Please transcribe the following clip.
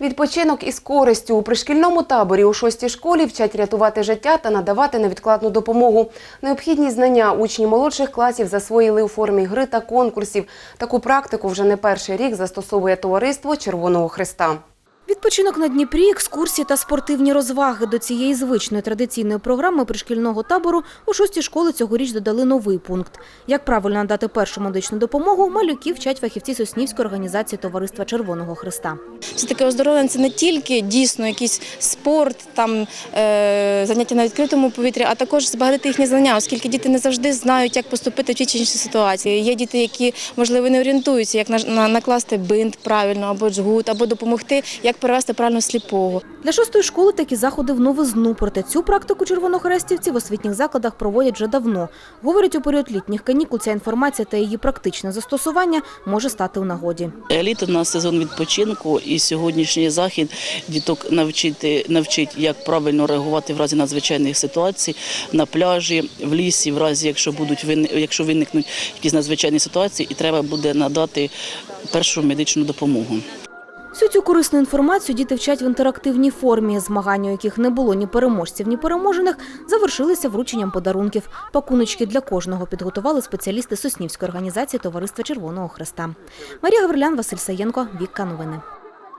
Відпочинок із користю у пришкільному таборі у шостій школі вчать рятувати життя та надавати невідкладну допомогу. Необхідні знання учні молодших класів засвоїли у формі гри та конкурсів. Таку практику вже не перший рік застосовує товариство Червоного Христа. Відпочинок на Дніпрі, екскурсії та спортивні розваги. До цієї звичної традиційної програми пришкільного табору у шостій школи цьогоріч додали новий пункт. Як правильно надати першу медичну допомогу, малюки вчать фахівці Соснівської організації Товариства Червоного Христа. Все таке оздоровлення це не тільки дійсно якийсь спорт, там е, заняття на відкритому повітрі, а також збагатити їхні знання, оскільки діти не завжди знають, як поступити в ті чи інші ситуації. Є діти, які можливо не орієнтуються, як на, на- накласти бинт правильно або джгут, або допомогти, як перевести правильно сліпого. Для шостої школи такі заходи в новизну. Проте цю практику червонохрестівці в освітніх закладах проводять вже давно. Говорять, у період літніх канікул ця інформація та її практичне застосування може стати у нагоді. Літо на сезон відпочинку і сьогоднішній захід діток навчити навчить, як правильно реагувати в разі надзвичайних ситуацій на пляжі, в лісі, в разі, якщо будуть якщо виникнуть якісь надзвичайні ситуації, і треба буде надати першу медичну допомогу. Всю цю корисну інформацію діти вчать в інтерактивній формі. Змагання, у яких не було ні переможців, ні переможених, завершилися врученням подарунків. Пакуночки для кожного підготували спеціалісти Соснівської організації Товариства Червоного Хреста. Марія Гаврилян, Василь Саєнко, Вікка Новини.